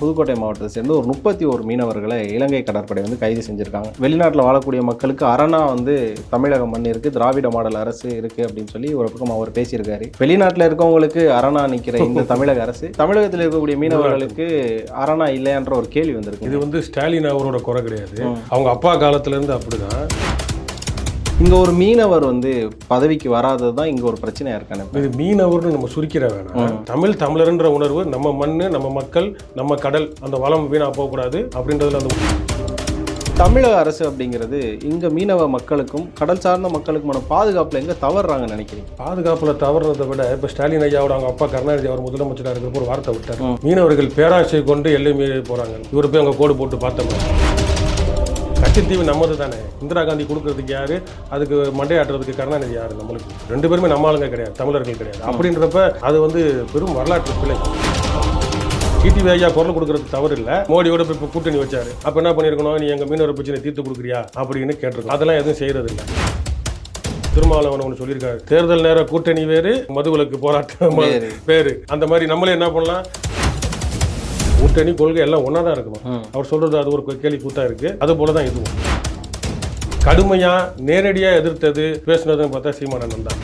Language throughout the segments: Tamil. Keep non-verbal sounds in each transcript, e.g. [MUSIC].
புதுக்கோட்டை மாவட்டத்தை சேர்ந்து ஒரு முப்பத்தி ஒரு மீனவர்களை இலங்கை கடற்படை வந்து கைது செஞ்சிருக்காங்க. வெளிநாட்டில் வாழக்கூடிய மக்களுக்கு அரணா வந்து தமிழக மண் இருக்கு திராவிட மாடல் அரசு இருக்கு அப்படின்னு சொல்லி ஒரு பக்கம் அவர் பேசியிருக்காரு. வெளிநாட்டில் இருக்கவங்களுக்கு அரணா நிற்கிற இந்த தமிழக அரசு தமிழகத்தில் இருக்கக்கூடிய மீனவர்களுக்கு அரணா இல்லையான்ற ஒரு கேள்வி வந்திருக்கு இது வந்து ஸ்டாலின் அவரோட குறை கிடையாது. அவங்க அப்பா காலத்துல இருந்து அப்படிதான். இங்க ஒரு மீனவர் வந்து பதவிக்கு வராதது தான் இங்க ஒரு பிரச்சனையா இருக்கானே. இது மீனவர்னு நம்ம சுருக்கிற வேணாம். தமிழ் தமிழர்ன்ற உணர்வு நம்ம மண்ணு நம்ம மக்கள் நம்ம கடல் அந்த வளம் வீணா போகக்கூடாது அப்படின்றதுல அந்த தமிழக அரசு அப்படிங்கிறது இங்க மீனவ மக்களுக்கும் கடல் சார்ந்த மக்களுக்குமான பாதுகாப்புல எங்க தவறுறாங்கன்னு நினைக்கிறீங்க? பாதுகாப்புல தவறுறதை விட இப்ப ஸ்டாலின் ஐயாவோட அவங்க அப்பா கருணாநிதி அவர் முதலமைச்சராக இருக்கிறப்ப ஒரு வார்த்தை விட்டார். மீனவர்கள் பேராசை கொண்டு எல்லை மீறி போறாங்க. இவர் போய் அங்க கோடு போட்டு பார்த்தோம் கட்சித்தீவு நம்மது தானே இந்திரா காந்தி கொடுக்கறதுக்கு யாரு? அதுக்கு மண்டையாட்டுறதுக்கு கருணாநிதி யாரு நம்மளுக்கு? ரெண்டு பேருமே நம்ம ஆளுங்க கிடையாது தமிழர்கள் கிடையாது. அப்படின்றப்ப அது வந்து பெரும் வரலாற்று பிழை. டிடிவி ஐயா குரல் கொடுக்கறது தவறு இல்ல மோடியோட இப்ப கூட்டணி வச்சாரு. அப்ப என்ன பண்ணிருக்கணும்? நீ எங்க மீனவர் பிரச்சனை தீர்த்து கொடுக்குறியா? அப்படின்னு கேட்டிருக்கோம். அதெல்லாம் எதுவும் செய்யறது இல்ல திருமாவளவன் ஒன்று சொல்லியிருக்காரு. தேர்தல் நேர கூட்டணி வேறு மதுவிலக்கு போராட்டம். வேறு. அந்த மாதிரி நம்மளே என்ன பண்ணலாம்? கூட்டணி கொள்கை எல்லாம் ஒன்றா தான் இருக்கணும் ம். அவர் சொல்றது அது ஒரு கேள்வி கூத்தா இருக்கு. அது போல தான் இதுவும். கடுமையா நேரடியா எதிர்த்தது பேசுனதுன்னு பார்த்தா சீமானந்தன் தான்.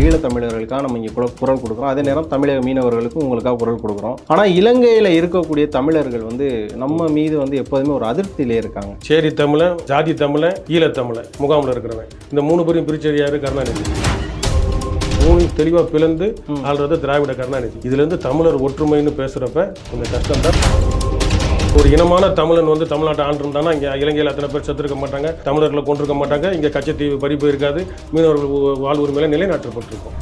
ஈழத்தமிழர்களுக்காக நம்ம இங்கே குரல் கொடுக்குறோம். அதே நேரம் தமிழக மீனவர்களுக்கும் உங்களுக்காக குரல் கொடுக்குறோம். ஆனால் இலங்கையில் இருக்கக்கூடிய தமிழர்கள் வந்து நம்ம மீது வந்து எப்போதுமே ஒரு அதிருப்தியிலே இருக்காங்க. சேரி தமிழன் ஜாதி தமிழன் ஈழத்தமிழன் முகாமில் இருக்கிறவன். இந்த மூணு பேரையும் பிரிச்சது யாரு? கருணாநிதி. மூணு தெளிவாக பிளந்து ஆள்றது திராவிட கருணாநிதி. இதுலேருந்து தமிழர் ஒற்றுமைன்னு பேசுகிறப்ப கொஞ்சம் கஷ்டம் தான் ஒரு இனமான தமிழன் வந்து தமிழ்நாட்டை ஆண்டிருந்தானா இங்கே இலங்கையில் அத்தனை பேர் செத்துருக்க மாட்டாங்க தமிழர்களை கொண்டிருக்க மாட்டாங்க இங்கே கச்சத்தீவு பறிப்பு இருக்காது மீனவர்கள் வாழ்வு உரிமையில நிலைநாட்டப்பட்டிருக்கும்.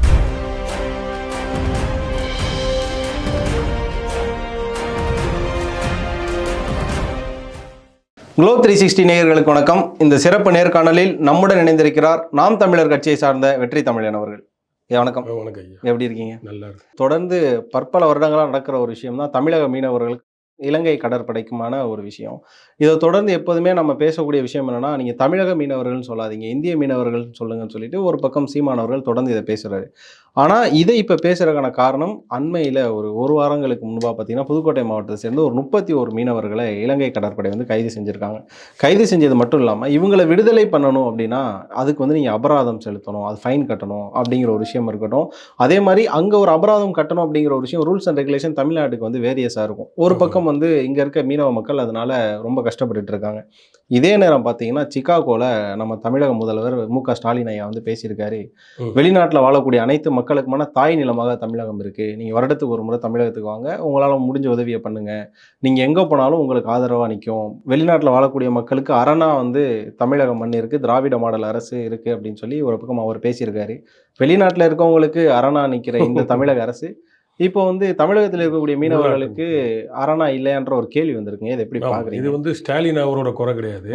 குளோ த்ரீ சிக்ஸ்டி நேயர்களுக்கு வணக்கம். இந்த சிறப்பு நேர்காணலில் நம்முடன் இணைந்திருக்கிறார் நாம் தமிழர் கட்சியை சார்ந்த வெற்றி தமிழன் அவர்கள். வணக்கம். வணக்கம் ஐயா. எப்படி இருக்கீங்க? நல்லா இருக்கு தொடர்ந்து பற்பல வருடங்களாக நடக்கிற ஒரு விஷயம் தான் தமிழக மீனவர்களுக்கு இலங்கை கடற்படைக்குமான ஒரு விஷயம். இதை தொடர்ந்து எப்போதுமே நம்ம பேசக்கூடிய விஷயம் என்னன்னா நீங்கள் தமிழக மீனவர்கள்னு சொல்லாதீங்க இந்திய மீனவர்கள் சொல்லுங்கன்னு சொல்லிட்டு ஒரு பக்கம் சீமானவர்கள் தொடர்ந்து இதை பேசுறாரு. ஆனால் இதை இப்போ பேசுறதுக்கான காரணம் அண்மையில் ஒரு ஒரு வாரங்களுக்கு முன்பாக பார்த்தீங்கன்னா புதுக்கோட்டை மாவட்டத்தை சேர்ந்து ஒரு முப்பத்தி ஒரு மீனவர்களை இலங்கை கடற்படை வந்து கைது செஞ்சுருக்காங்க. கைது செஞ்சது மட்டும் இல்லாமல் இவங்களை விடுதலை பண்ணணும் அப்படின்னா அதுக்கு வந்து நீங்கள் அபராதம் செலுத்தணும் அது ஃபைன் கட்டணும் அப்படிங்கிற ஒரு விஷயம் இருக்கட்டும். அதே மாதிரி அங்கே ஒரு அபராதம் கட்டணும் அப்படிங்கிற ஒரு விஷயம் ரூல்ஸ் அண்ட் ரெகுலேஷன் தமிழ்நாட்டுக்கு வந்து வேரியஸாக இருக்கும். ஒரு பக்கம் வந்து இங்கே இருக்க மீனவ மக்கள் அதனால ரொம்ப கஷ்டப்பட்டுட்டு இருக்காங்க. இதே நேரம் பார்த்தீங்கன்னா சிகாகோவில் நம்ம தமிழக முதல்வர் மு க ஸ்டாலின் ஐயா வந்து பேசியிருக்காரு. வெளிநாட்டில் வாழக்கூடிய அனைத்து மக்களுக்குமான தாய் நிலமாக தமிழகம் இருக்குது நீங்கள் வருடத்துக்கு ஒரு முறை தமிழகத்துக்கு வாங்க. உங்களால் முடிஞ்ச உதவியை பண்ணுங்க. நீங்கள் எங்கே போனாலும் உங்களுக்கு ஆதரவாக நிற்கும் வெளிநாட்டில் வாழக்கூடிய மக்களுக்கு அரணா வந்து தமிழக மண் இருக்குது திராவிட மாடல் அரசு இருக்குது அப்படின்னு சொல்லி ஒரு பக்கம் அவர் பேசியிருக்காரு. வெளிநாட்டில் இருக்கவங்களுக்கு அரணா நிற்கிற இந்த [LAUGHS] தமிழக அரசு இப்போ வந்து தமிழகத்தில் இருக்கக்கூடிய மீனவர்களுக்கு அரணா இல்லையான்ற ஒரு கேள்வி வந்திருக்குங்க. இதை எப்படி பார்க்குறீங்க? இது வந்து ஸ்டாலின் அவரோட குறை கிடையாது.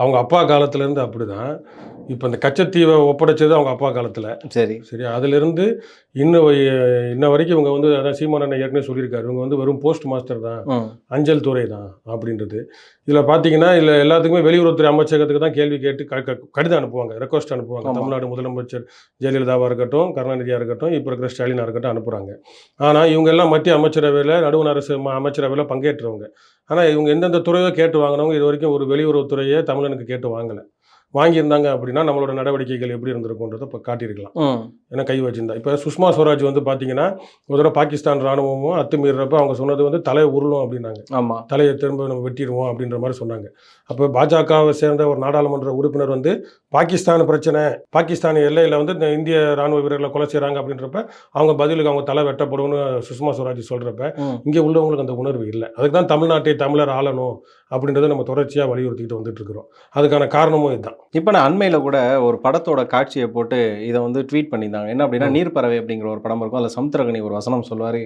அவங்க அப்பா காலத்துல இருந்து அப்படிதான். இப்போ இந்த கச்சத்தீவை ஒப்படைச்சது அவங்க அப்பா காலத்துல. சரி. சரி அதிலிருந்து இன்ன வரை- இன்ன வரைக்கும் இவங்க வந்து அதான் சீமானன் ஏற்கனவே சொல்லியிருக்காரு. இவங்க வந்து வெறும் போஸ்ட் மாஸ்டர் தான் அஞ்சல் துறை தான் அப்படின்றது. இதில் பார்த்தீங்கன்னா இதில் எல்லாத்துக்குமே வெளியுறவுத்துறை அமைச்சகத்துக்கு தான் கேள்வி கேட்டு கடிதம் அனுப்புவாங்க ரெக்வஸ்ட் அனுப்புவாங்க. தமிழ்நாடு முதலமைச்சர் ஜெயலலிதாவாக இருக்கட்டும் கருணாநிதியாக இருக்கட்டும் இப்போ இருக்கிற ஸ்டாலினாக இருக்கட்டும் அனுப்புகிறாங்க ஆனால் இவங்க எல்லாம் மத்திய அமைச்சரவையில் நடுவண் அரசு அமைச்சரவையில் பங்கேற்றவங்க. ஆனால் இவங்க எந்தெந்த துறையோ கேட்டு வாங்கினவங்க இது வரைக்கும் ஒரு வெளியுறவுத்துறையே தமிழனுக்கு கேட்டு வாங்கலை. வாங்கியிருந்தாங்க அப்படின்னா நம்மளோட நடவடிக்கைகள் எப்படி இருந்திருக்குன்றதை இப்போ காட்டியிருக்கலாம். ஏன்னா கை வச்சிருந்தா. இப்போ சுஷ்மா ஸ்வராஜ் வந்து பார்த்தீங்கன்னா ஒரு தடவை பாகிஸ்தான் ராணுவமும் அத்துமீறப்ப அவங்க சொன்னது வந்து தலையை உருளும் அப்படின்னாங்க. ஆமாம் தலையை திரும்ப நம்ம வெட்டிடுவோம் அப்படின்ற மாதிரி சொன்னாங்க. அப்போ பாஜகவை சேர்ந்த ஒரு நாடாளுமன்ற உறுப்பினர் வந்து பாகிஸ்தான் பிரச்சனை பாகிஸ்தான் எல்லையில் வந்து இந்த இந்திய ராணுவ வீரர்களை கொலை செய்கிறாங்க அப்படின்றப்ப அவங்க பதிலுக்கு அவங்க தலை வெட்டப்படும்னு சுஷ்மா ஸ்வராஜ் சொல்கிறப்ப இங்கே உள்ளவங்களுக்கு அந்த உணர்வு இல்லை. அதுக்கு தான் தமிழ்நாட்டை தமிழர் ஆளணும். அப்படின்றத நம்ம தொடர்ச்சியாக வலியுறுத்திக்கிட்டு வந்துட்டு இருக்கிறோம் அதுக்கான காரணமும் இதுதான். இப்போ நான் அண்மையில் கூட ஒரு படத்தோட காட்சியை போட்டு இதை வந்து ட்வீட் பண்ணியிருந்தாங்க. என்ன அப்படின்னா. நீர்ப்பறவை அப்படிங்கிற ஒரு படம் இருக்கும். அதில் சமுத்திரகனி ஒரு வசனம் சொல்லுவார்.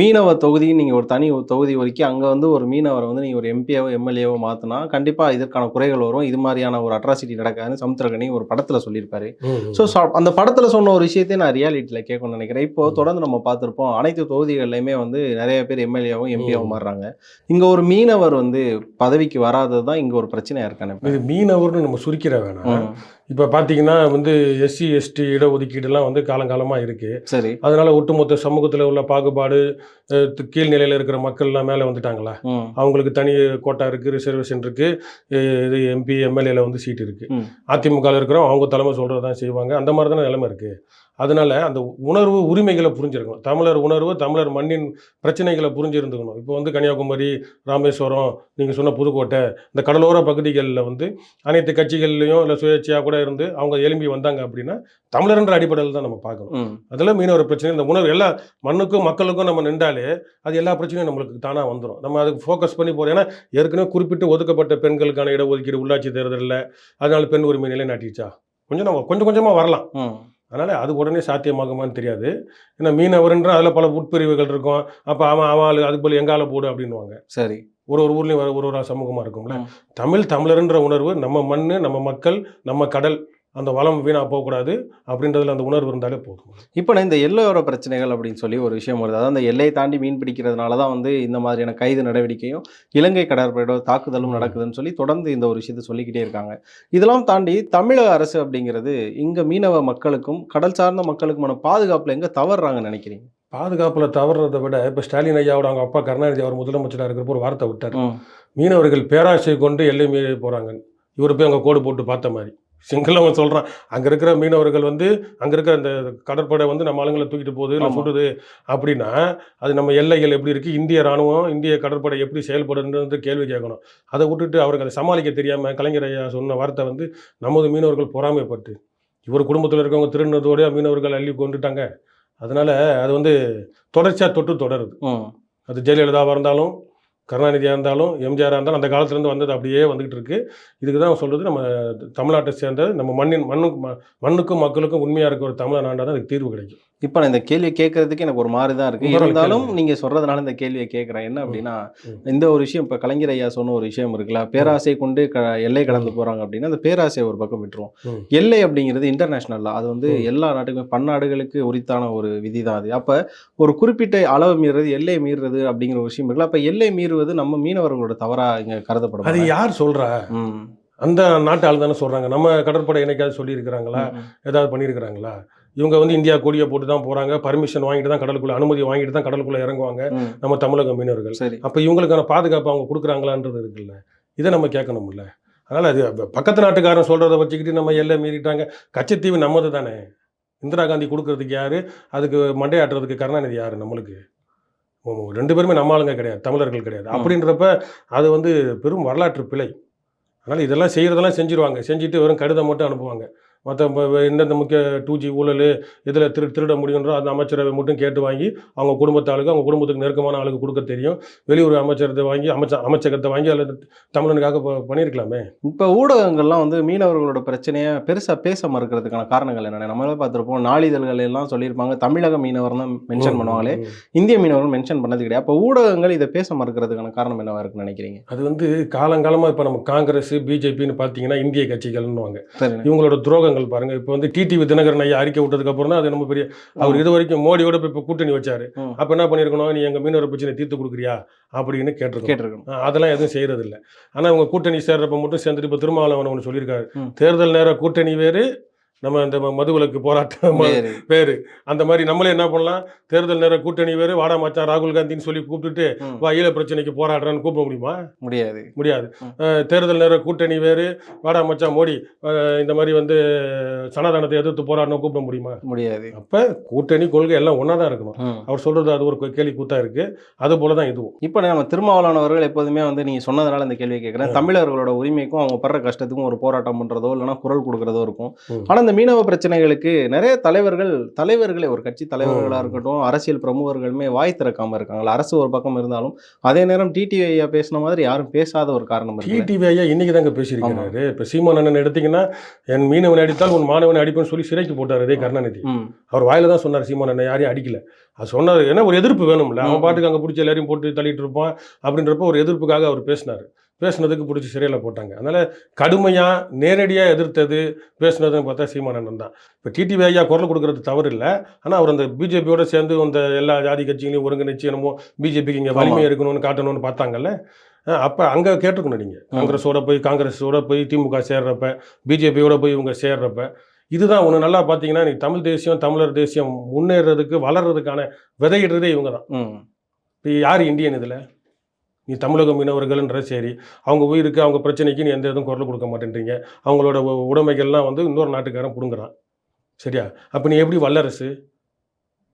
மீனவ தொகுதின்னு நீங்கள் ஒரு தனி தொகுதி ஒதுக்கி அங்கே வந்து ஒரு மீனவரை வந்து நீங்கள் ஒரு எம்பியாவோ எம்எல்ஏவோ மாற்றினா கண்டிப்பாக இதற்கான குறைகள் வரும். இது மாதிரியான ஒரு அட்ராசிட்டி நடக்காதுன்னு சமுத்திரகனி ஒரு படத்தில் சொல்லியிருப்பாரு. ஸோ அந்த படத்தில் சொன்ன ஒரு விஷயத்தையும் நான் ரியாலிட்டியில் கேட்கணும்னு நினைக்கிறேன். இப்போ. தொடர்ந்து நம்ம பார்த்துருப்போம் அனைத்து தொகுதிகள்லையுமே வந்து நிறைய பேர் எம்எல்ஏவும் எம்பியாவும் மாறுறாங்க. இங்கே ஒரு மீனவர் வந்து பதவிக்கு வராதது தான் இங்கே ஒரு பிரச்சனையாக இருக்கானே இது மீனவர்னு நம்ம சுருக்கிற வேணாம். இப்போ பார்த்தீங்கன்னா வந்து எஸ்சி எஸ்டி இடஒதுக்கீடுலாம் வந்து காலங்காலமாக இருக்குது சரி. அதனால ஒட்டுமொத்த சமூகத்தில் உள்ள பாகுபாடு கீழ்நிலையில் இருக்கிற மக்கள்லாம் மேலே வந்துட்டாங்களா? அவங்களுக்கு தனி கோட்டா இருக்குது ரிசர்வேஷன் இருக்குது இது எம்பி எம்எல்ஏல வந்து சீட் இருக்குது. அதிமுகவில் இருக்கிறோம் அவங்க தலைமை சொல்கிறது தான் செய்வாங்க. அந்த மாதிரி தானே நிலைமை இருக்குது அதனால அந்த உணர்வு உரிமைகளை புரிஞ்சிருக்கணும். தமிழர் உணர்வு தமிழர் மண்ணின் பிரச்சனைகளை புரிஞ்சிருந்துக்கணும். இப்போ வந்து கன்னியாகுமரி ராமேஸ்வரம் நீங்கள் சொன்ன புதுக்கோட்டை இந்த கடலோர பகுதிகளில் வந்து அனைத்து கட்சிகள்லையும் இல்லை சுயேட்சையாக கூட இருந்து அவங்க எழும்பி வந்தாங்க அப்படின்னா தமிழர்ன்ற அடிப்படையில் தான் நம்ம பார்க்கணும். அதில் மீனவர் பிரச்சனை இந்த உணர்வு எல்லா மண்ணுக்கும் மக்களுக்கும் நம்ம நின்றாலே அது எல்லா பிரச்சனையும் நம்மளுக்கு தானாக வந்துடும் நம்ம அதுக்கு ஃபோக்கஸ் பண்ணி போகிறோம் ஏன்னா ஏற்கனவே குறிப்பிட்டு ஒதுக்கப்பட்ட பெண்களுக்கான இடஒதுக்கீடு உள்ளாட்சி தேர்தலில் அதனால பெண் உரிமை நிலைநாட்டிச்சா கொஞ்சம் நம்ம கொஞ்சம் கொஞ்சமாக வரலாம். அதனால் அது உடனே சாத்தியமாகுமான்னு தெரியாது. ஏன்னா மீனவர்ன்ற அதில் பல உட்பிரிவுகள் இருக்கும். அப்போ அவன் ஆளு அதுக்கு போல எங்கால போடு அப்படின்னுவாங்க. சரி. ஒரு ஒரு ஊர்லேயும் ஒரு ஒரு சமூகமாக இருக்கும்ல. தமிழ் தமிழர்ன்ற உணர்வு நம்ம மண் நம்ம மக்கள் நம்ம கடல் அந்த வளம் வீணாக போகக்கூடாது அப்படின்றதுல அந்த உணர்வு இருந்தாலே போதும். இப்போ நான் இந்த எல்லையோர பிரச்சனைகள் அப்படின்னு சொல்லி ஒரு விஷயம் வருது. அதாவது அந்த எல்லையை தாண்டி மீன் பிடிக்கிறதுனால தான் வந்து இந்த மாதிரியான கைது நடவடிக்கையும் இலங்கை கடற்படையோட தாக்குதலும். நடக்குதுன்னு சொல்லி தொடர்ந்து இந்த ஒரு விஷயத்தை சொல்லிக்கிட்டே இருக்காங்க. இதெல்லாம் தாண்டி தமிழக அரசு அப்படிங்கிறது இங்க மீனவ மக்களுக்கும் கடல் சார்ந்த மக்களுக்குமான பாதுகாப்புல எங்க தவறுறாங்கன்னு நினைக்கிறீங்க? பாதுகாப்பில் தவறுறதை விட இப்போ ஸ்டாலின் ஐயாவோட அவங்க அப்பா கருணாநிதி அவர் முதலமைச்சராக இருக்கிறப்ப ஒரு வார்த்தை விட்டார். மீனவர்கள் பேராசை கொண்டு எல்லை மீறி போகிறாங்க இவர் போய் அங்கே கோடு போட்டு பார்த்த மாதிரி. சிங்களவன் சொல்கிறான் அங்கே இருக்கிற மீனவர்கள் வந்து அங்கே இருக்கிற அந்த கடற்படை வந்து நம்ம ஆளுங்களை தூக்கிட்டு போகுது இல்லை. சுடுது. அப்படின்னா அது நம்ம எல்லைகள் எப்படி இருக்குது இந்திய ராணுவம் இந்திய கடற்படை எப்படி செயல்படுன்றது கேள்வி கேட்கணும். அதை விட்டுட்டு அவருக்கு அதை சமாளிக்க தெரியாமல் கலைஞர் ஐயா சொன்ன வார்த்தை வந்து நமது மீனவர்கள் பொறாமைப்பட்டு இவர் குடும்பத்தில் இருக்கவங்க திருநதோடய மீனவர்கள் அள்ளி கொண்டுட்டாங்க. அதனால் அது வந்து தொடர்ச்சியாக தொட்டு தொடருது. அது ஜெயலலிதாவாக இருந்தாலும் கருணாநிதியாக இருந்தாலும் எம்ஜிஆராக இருந்தாலும் அந்த காலத்துலேருந்து வந்தது அப்படியே வந்துகிட்டு இருக்கு. இதுக்கு தான் சொல்கிறது நம்ம தமிழ்நாட்டை சேர்ந்த நம்ம மண்ணின் மண்ணுக்கு ம- மண்ணுக்கும் மக்களுக்கும் உண்மையாக இருக்க ஒரு தமிழ் நாடாக தான் அதுக்கு தீர்வு கிடைக்கும். இப்போ நான் இந்த கேள்வியை கேட்கறதுக்கு எனக்கு ஒரு மாதிரி தான் இருக்கு. பரவாயில்ல, இருந்தாலும். நீங்க சொல்றதுனால இந்த கேள்வியை கேட்குறேன். என்ன அப்படின்னா. இந்த ஒரு விஷயம் இப்போ கலைஞர் ஐயா சொன்ன ஒரு விஷயம் இருக்குல்ல பேராசை கொண்டு க எல்லை கடந்து போறாங்க அப்படின்னா அந்த பேராசை ஒரு பக்கம் விட்டுருவோம். எல்லை அப்படிங்கிறது இன்டர்நேஷனல் அது வந்து. எல்லா நாட்டுக்குமே பன்னாடுகளுக்கு உரித்தான ஒரு விதி தான் அது. அப்போ ஒரு குறிப்பிட்ட அளவு மீறுறது எல்லை மீறுறது அப்படிங்கிற ஒரு விஷயம் இருக்குல்ல அப்போ எல்லை மீறுவது நம்ம மீனவர்களோட தவறா இங்க கருதப்படும்? அது யார் சொல்கிறா அந்த நாட்டு ஆள் தானே சொல்கிறாங்க நம்ம கடற்படை என்னைக்காவது சொல்லியிருக்கிறாங்களா. ஏதாவது பண்ணியிருக்கிறாங்களா? இவங்க வந்து இந்தியா கொடியை போட்டு தான் போகிறாங்க பர்மிஷன் வாங்கிட்டு தான் கடலுக்குள்ளே அனுமதி வாங்கிட்டு தான் கடலுக்குள்ளே இறங்குவாங்க. நம்ம தமிழக மீனவர்கள். அப்போ இவங்களுக்கான பாதுகாப்பு அவங்க கொடுக்குறாங்களான்றது இருக்குல்ல. இதை நம்ம கேட்கணும்ல. அதனால் அது பக்கத்து நாட்டுக்காரன் சொல்கிறத வச்சுக்கிட்டு நம்ம எல்லை மீறிட்டாங்க. கச்சத்தீவு நம்மது தானே. இந்திரா காந்தி கொடுக்கறதுக்கு யார்? அதுக்கு மண்டையாட்டுறதுக்கு கருணாநிதி யார் நம்மளுக்கு? ரெண்டு பேருமே நம்ம ஆளுங்க கிடையாது. தமிழர்கள் கிடையாது. அப்படின்றப்ப அது வந்து பெரும் வரலாற்று பிழை. அதனால் இதெல்லாம் செய்கிறதெல்லாம் செஞ்சுருவாங்க. செஞ்சுட்டு வெறும் கடிதம் மட்டும் அனுப்புவாங்க. மற்ற எந்தெந்த முக்கிய டூ ஜி ஊழல் இதில் திரு திருட முடியுன்றோ அந்த அமைச்சரவை மட்டும் கேட்டு வாங்கி அவங்க குடும்பத்து ஆளுக்கு அவங்க குடும்பத்துக்கு நெருக்கமான ஆளுக்கு கொடுக்க தெரியும். வெளியூர் அமைச்சரத்தை வாங்கி அமைச்ச அமைச்சகத்தை வாங்கி அதில் தமிழனுக்காக பண்ணியிருக்கலாமே. இப்போ ஊடகங்கள்லாம் வந்து மீனவர்களோட பிரச்சனையை பெருசா பேச மறுக்கிறதுக்கான காரணங்கள் என்னென்ன? நம்மளே பார்த்துருப்போம் நாளிதழ்கள் எல்லாம் சொல்லியிருப்பாங்க. தமிழக மீனவர் தான் மென்ஷன் பண்ணுவாங்களே. இந்திய மீனவர்கள் மென்ஷன் பண்ணது கிடையாது. அப்போ ஊடகங்கள் இதை பேச மறுக்கிறதுக்கான காரணம் என்னவா இருக்குன்னு நினைக்கிறீங்க? அது வந்து காலங்காலமாக இப்போ நம்ம காங்கிரஸ் பிஜேபின்னு பார்த்தீங்கன்னா இந்திய கட்சிகள்னுவாங்க இவங்களோட துரோகங்கள் பாருங்க இப்போ வந்து டிடிவி தினகரன் ஐயா அறிக்கை விட்டதுக்கு அப்புறம் தான் அது நம்ம பெரிய அவர் இது வரைக்கும் மோடியோட இப்போ கூட்டணி வச்சாரு. அப்போ என்ன பண்ணியிருக்கணும் நீ எங்கள் மீனவர் பிரச்சனை தீர்த்து கொடுக்குறியா? அப்படின்னு கேட்டிருக்கோம் கேட்டிருக்கணும். அதெல்லாம் எதுவும் செய்யறது இல்ல ஆனால் இவங்க கூட்டணி சேர்றப்ப மட்டும் சேர்ந்துட்டு இப்போ திருமாவளவன் ஒன்று சொல்லியிருக்காரு. தேர்தல் நேர கூட்டணி வேறு நம்ம இந்த மதுவிலக்கு போராட்டம். வேறு. அந்த மாதிரி நம்மளே என்ன பண்ணலாம்? தேர்தல் நேர கூட்டணி வேறு வாடா மச்சான் ராகுல் காந்தின்னு சொல்லி கூப்பிட்டுட்டு. வா ஈழ பிரச்சனைக்கு போராடுறான்னு கூப்பிட முடியுமா? முடியாது. முடியாது. தேர்தல் நேர கூட்டணி வேறு வாடா மச்சான் மோடி இந்த மாதிரி வந்து சனாதனத்தை எதிர்த்து போராடணும் கூப்பிட முடியுமா? முடியாது. அப்போ கூட்டணி கொள்கை எல்லாம் ஒன்றா தான் இருக்கணும். அவர் சொல்றது அது ஒரு கேள்வி கூத்தா இருக்கு. அது போல தான் இதுவும். இப்போ நம்ம திருமாவளவன் அவர்கள் எப்போதுமே வந்து நீங்க சொன்னதுனால இந்த கேள்வியை கேட்குறேன். தமிழர்களோட உரிமைக்கும் அவங்க படுற கஷ்டத்துக்கும் ஒரு போராட்டம் பண்றதோ இல்லைன்னா குரல் கொடுக்கறதோ இருக்கும். ம். இந்த மீனவ பிரச்சனைகளுக்கு நிறைய தலைவர்கள் தலைவர்களே ஒரு கட்சி தலைவர்களா ம். இருக்கட்டும் அரசியல் பிரமுகர்களுமே வாய் திறக்காம இருக்காங்களா? அரசு ஒரு பக்கம் இருந்தாலும் அதே நேரம் டிடிவி ஐயா பேசின மாதிரி யாரும் பேசாத ஒரு காரணம் இருக்கு டிடிவி ஐயா இன்னைக்கு தாங்க பேசியிருக்கிறாரு. இப்போ சீமான் அண்ணன் எடுத்தீங்கன்னா என் மீனவனை அடித்தால் உன் மாணவனை அடிப்பேன்னு சொல்லி சிறைக்கு போட்டார் அதே கருணாநிதி. அவர் வாயில தான் சொன்னார் சீமான் அண்ணன் யாரையும் அடிக்கல. அது சொன்னார் ஏன்னா ஒரு எதிர்ப்பு வேணும்ல. அவன். பாட்டுக்கு அங்கே பிடிச்சி எல்லாரையும் போட்டு தள்ளிட்டு இருப்பான் அப்படின்றப்ப ஒரு எதிர்ப்புக்காக அவர் பேசினார். பேசுனதுக்கு பிடிச்சி சிறையில் போட்டாங்க. அதனால கடுமையாக நேரடியாக எதிர்த்தது பேசுனதுன்னு பார்த்தா சீமான் அண்ணன் தான். இப்போ டிடிவி ஐயா குரல் கொடுக்கறது தவறு இல்லை ஆனால் அவர் அந்த பிஜேபியோட சேர்ந்து அந்த எல்லா ஜாதி கட்சிகளையும் ஒருங்கிணைச்சு என்னமோ பிஜேபிக்கு இங்கே. வலிமை இருக்கணும்னு காட்டணும்னு பார்த்தாங்கல்ல. அப்போ அங்கே கேட்டிருக்கணும் நீங்கள் காங்கிரஸோட போய் காங்கிரஸோட போய் திமுக சேர்றப்ப பிஜேபியோட போய் இவங்க சேர்றப்ப இதுதான் ஒன்று நல்லா பார்த்தீங்கன்னா நீ தமிழ் தேசியம் தமிழர் தேசியம் முன்னேறதுக்கு வளர்றதுக்கான விதையிடுறதே இவங்க தான் இப்போ யார் இந்தியன் இதில்? நீ தமிழக மீனவர்கள்ன்ற சரி அவங்க உயிருக்கு அவங்க பிரச்சனைக்கு நீ எந்த இதுவும் குரல் கொடுக்க மாட்டேன்றீங்க. அவங்களோட உடைமைகள்லாம் வந்து இன்னொரு நாட்டுக்காரன் பிடுங்குறான். சரியா? அப்போ நீ எப்படி வல்லரசு?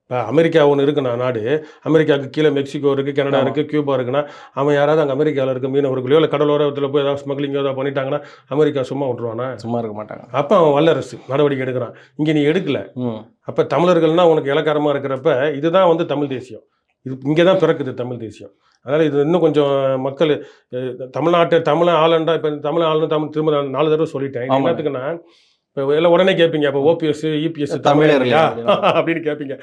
இப்போ அமெரிக்கா ஒன்று இருக்குண்ணா நாடு. அமெரிக்காவுக்கு கீழே மெக்சிகோ இருக்குது கனடா. இருக்குது கியூபா இருக்குன்னா அவன் யாராவது அங்கே அமெரிக்காவில் இருக்க மீனவர்களையோ இல்லை கடலோரத்தில் போய் ஏதாவது ஸ்மக்லிங்கோ ஏதாவது பண்ணிட்டாங்கன்னா அமெரிக்கா சும்மா விட்ருவானா சும்மா இருக்க மாட்டாங்க. அப்போ அவன் வல்லரசு நடவடிக்கை எடுக்கிறான். இங்கே நீ எடுக்கல. அப்போ தமிழர்கள்னா உனக்கு இலக்காரமாக இருக்கிறப்ப இதுதான் வந்து தமிழ் தேசியம். இது இங்கே தான் பிறக்குது தமிழ் தேசியம். அதனால் இது இன்னும் கொஞ்சம் மக்கள் தமிழ்நாட்டு தமிழ் ஆளுண்டா இப்போ தமிழ் ஆளுன்னு தமிழ் திரும்ப நான் நாலு தடவை சொல்லிட்டேன். ஆமாம். என்னத்துக்குன்னா இப்போ எல்லாம் உடனே கேட்பீங்க அப்போ ஓபிஎஸ் இபிஎஸ் தமிழர் இல்லையா? [LAUGHS] அப்படின்னு கேட்பீங்க.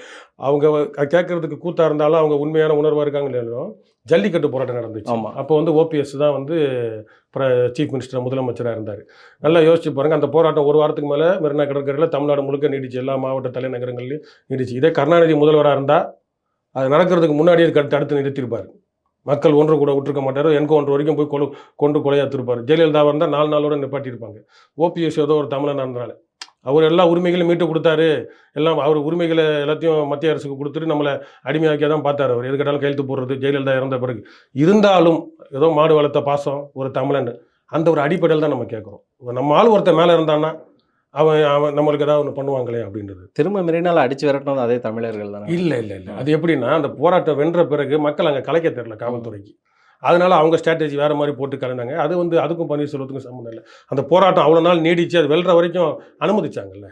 அவங்க கேட்கறதுக்கு கூத்தா இருந்தாலும் அவங்க உண்மையான உணர்வாக இருக்காங்க இல்லையோ ஜல்லிக்கட்டு போராட்டம் நடந்துச்சு. ஆமா. அப்போ வந்து ஓபிஎஸ் தான் வந்து சீஃப் மினிஸ்டர் முதலமைச்சராக இருந்தார். நல்லா யோசிச்சு பாருங்க அந்த போராட்டம் ஒரு வாரத்துக்கு மேலே மெரினா கடற்கரையில் தமிழ்நாடு முழுக்க நீடிச்சு எல்லா மாவட்ட தலைநகரங்கள்லையும் நீடிச்சு. இதே கருணாநிதி முதல்வராக இருந்தால் அது நடக்கிறதுக்கு முன்னாடியே தடுத்து நிறுத்தியிருப்பார் மக்கள் ஒன்று கூட விட்டுருக்க மாட்டார் என்கோ ஒன்று வரைக்கும் போய் கொண்டு கொலையாக திருப்பார். ஜெயலலிதாவாக இருந்தால் நாலு நாளோட நிப்பாட்டியிருப்பாங்க ஓபிஎஸ் ஏதோ ஒரு தமிழனாக இருந்தாலும் அவர் எல்லா உரிமைகளையும் மீட்டு கொடுத்தாரு. எல்லாம் அவர் உரிமைகளை எல்லாத்தையும் மத்திய அரசுக்கு கொடுத்துட்டு நம்மளை அடிமையாக்கியா தான் பார்த்தார் அவர். எதுக்கிட்டாலும் கையெழுத்து போடுறது ஜெயலலிதா இறந்த பிறகு. இருந்தாலும் ஏதோ மாடு வளர்த்த பாசம் ஒரு தமிழன். அந்த ஒரு அடிப்படையில் தான் நம்ம கேட்குறோம். நம்ம ஆள் ஒருத்தன் மேலே இருந்தான்னா அவன் அவன் நம்மளுக்கு ஏதாவது ஒன்று பண்ணுவாங்களே அப்படின்றது. திரும்ப மெரினால அடிச்சு விரட்டினது அதே தமிழர்கள் தானே? இல்லை இல்லை இல்லை. அது எப்படின்னா அந்த போராட்டம் வென்ற பிறகு மக்கள் அங்கே கலைக்க தெரியல காவல்துறைக்கு. அதனால அவங்க ஸ்ட்ராட்டஜி வேற மாதிரி போட்டு கலந்தாங்க அது வந்து அதுக்கும் பன்னீர்செல்வத்துக்கும் சம்மந்தம் இல்லை. அந்த போராட்டம் அவ்வளோ நாள் நீடிச்சு அது வெல்ற வரைக்கும் அனுமதிச்சாங்கல்ல.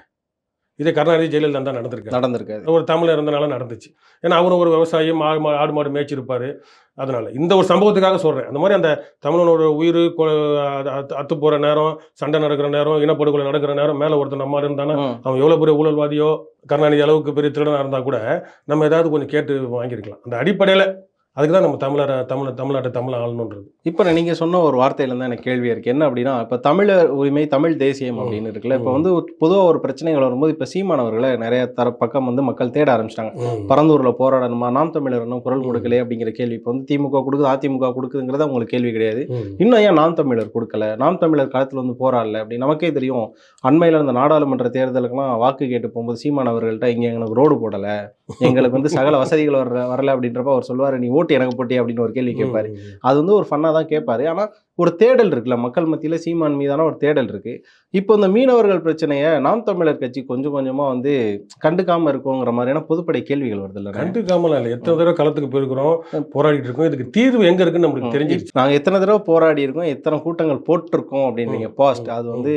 இதே கருணாநிதி ஜெயலலிதா தான் நடந்திருக்கு நடந்திருக்காது ஒரு தமிழர் இருந்தனால நடந்துச்சு. ஏன்னா அவரும் ஒரு விவசாயி மாடு மா- ஆடு மாடு மேய்ச்சிருப்பாரு. அதனால இந்த ஒரு சம்பவத்துக்காக சொல்றேன். அந்த மாதிரி அந்த தமிழனோட உயிர் அத்து- போற நேரம் சண்டை நடக்கிற நேரம் இனப்படுகொலை நடக்கிற நேரம் மேல ஒருத்தன் நம்ம இருந்தானா. அவன் எவ்வளோ பெரிய ஊழல்வாதியோ கருணாநிதி அளவுக்கு பெரிய திருடனாக இருந்தால் கூட நம்ம ஏதாவது கொஞ்சம் கேட்டு வாங்கியிருக்கலாம். அந்த அடிப்படையில் அதுக்கு தான் நம்ம தமிழரை தமிழ் தமிழ்நாட்டை தமிழ் ஆளணுன்றது. இப்போ நீங்க சொன்ன ஒரு வார்த்தையில தான் எனக்கு கேள்வி இருக்கு. என்ன அப்படின்னா இப்போ தமிழர் உரிமை தமிழ் தேசியம். அப்படின்னு இருக்குல்ல இப்போ வந்து பொதுவா ஒரு பிரச்சனைகள் வரும்போது இப்போ சீமானவர்களை நிறைய தர பக்கம் வந்து மக்கள் தேட ஆரம்பிச்சிட்டாங்க. பரந்தூர்ல போராடணுமா நாம் தமிழர் இன்னும் குரல். கொடுக்கலையே அப்படிங்கிற கேள்வி இப்போ வந்து திமுக கொடுக்குது அதிமுக கொடுக்குதுங்கிறது உங்களுக்கு கேள்வி கிடையாது. இன்னும் ஏன் நாம் தமிழர் கொடுக்கல? நாம் தமிழர் காலத்துல வந்து போராடல அப்படி நமக்கே தெரியும். அண்மையில இந்த நாடாளுமன்ற தேர்தலுக்குலாம் வாக்கு கேட்டு போகும்போது சீமானவர்கள்ட்ட இங்க எங்களுக்கு ரோடு போடல. எங்களுக்கு வந்து சகல வசதிகள் வர வரல அப்படின்றப்ப அவர் சொல்லுவாரு நீ ஓட்டு எனக்கு போட்டி அப்படின்னு ஒரு கேள்வி கேட்பாரு. அது வந்து ஒரு ஃபன்னாக தான் கேட்பாரு. ஆனா ஒரு தேடல் இருக்குல்ல மக்கள் மத்தியில சீமான் மீதான ஒரு தேடல் இருக்கு. இப்போ இந்த மீனவர்கள் பிரச்சனையை நாம் தமிழர் கட்சி கொஞ்சம் கொஞ்சமா வந்து கண்டுக்காம இருக்கோங்கிற மாதிரியான பொதுப்படை கேள்விகள் வருது இல்லை கண்டுக்காமலாம் இல்லை. எத்தனை தடவை களத்துக்கு போயிருக்கிறோம் போராடிட்டு இருக்கோம். இதுக்கு தீர்வு எங்கே இருக்குன்னு நம்மளுக்கு தெரிஞ்சிருச்சு. நாங்க எத்தனை தடவை போராடி இருக்கோம் எத்தனை கூட்டங்கள் போட்டிருக்கோம் அப்படின்றீங்க ம், பாஸ்ட் அது. வந்து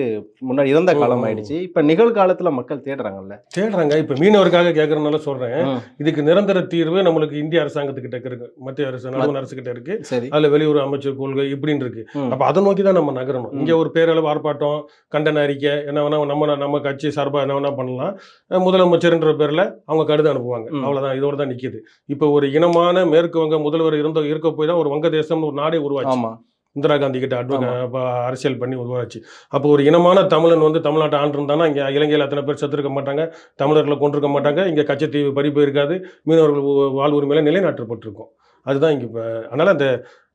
முன்னாடி இறந்த காலம். ஆயிடுச்சு. இப்ப நிகழ்காலத்துல மக்கள் தேடுறாங்கல்ல? தேடுறாங்க. இப்போ மீனவருக்காக கேட்கறதுனால சொல்கிறேன் இதுக்கு நிரந்தர தீர்வு நம்மளுக்கு இந்திய அரசாங்கத்துக்கிட்ட இருக்கு. மத்திய அரசு நடுவண் அரசு கிட்ட இருக்கு அதில் வெளியுறவு அமைச்சர் கொள்கை இப்படின்னு இருக்கு. அப்போ அதை நோக்கி தான் நம்ம நகரணும். இங்கே ஒரு பேரளவு ஆர்ப்பாட்டம் கண்டன அறிக்கை என்ன வேணா நம்ம நம்ம கட்சி சார்பாக என்ன வேணா பண்ணலாம். முதலமைச்சர்ன்ற பேரில் அவங்க கடிதம் அனுப்புவாங்க. ம். அவ்வளோதான் இதோட தான் நிற்கிது இப்போ ஒரு இனமான மேற்கு வங்க முதல்வர் இருந்த இருக்க போய் தான் ஒரு வங்கதேசம்னு ஒரு நாடே உருவாச்சு. இந்திரா காந்தி கிட்ட அட்வொகே அரசியல் பண்ணி உருவாச்சு. அப்போ ஒரு இனமான தமிழன் வந்து தமிழ்நாட்டை ஆண்டிருந்தானா? இங்கே இலங்கையில் அத்தனை பேர் செத்துருக்க மாட்டாங்க தமிழர்களை கொண்டிருக்க மாட்டாங்க. இங்கே கச்சத்தீவு பறி போயிருக்காது. மீனவர்கள் உ- வாழ் உரிமையில நிலைநாட்டப்பட்டிருக்கும். அதுதான் இங்கே இப்போ அதனால் அந்த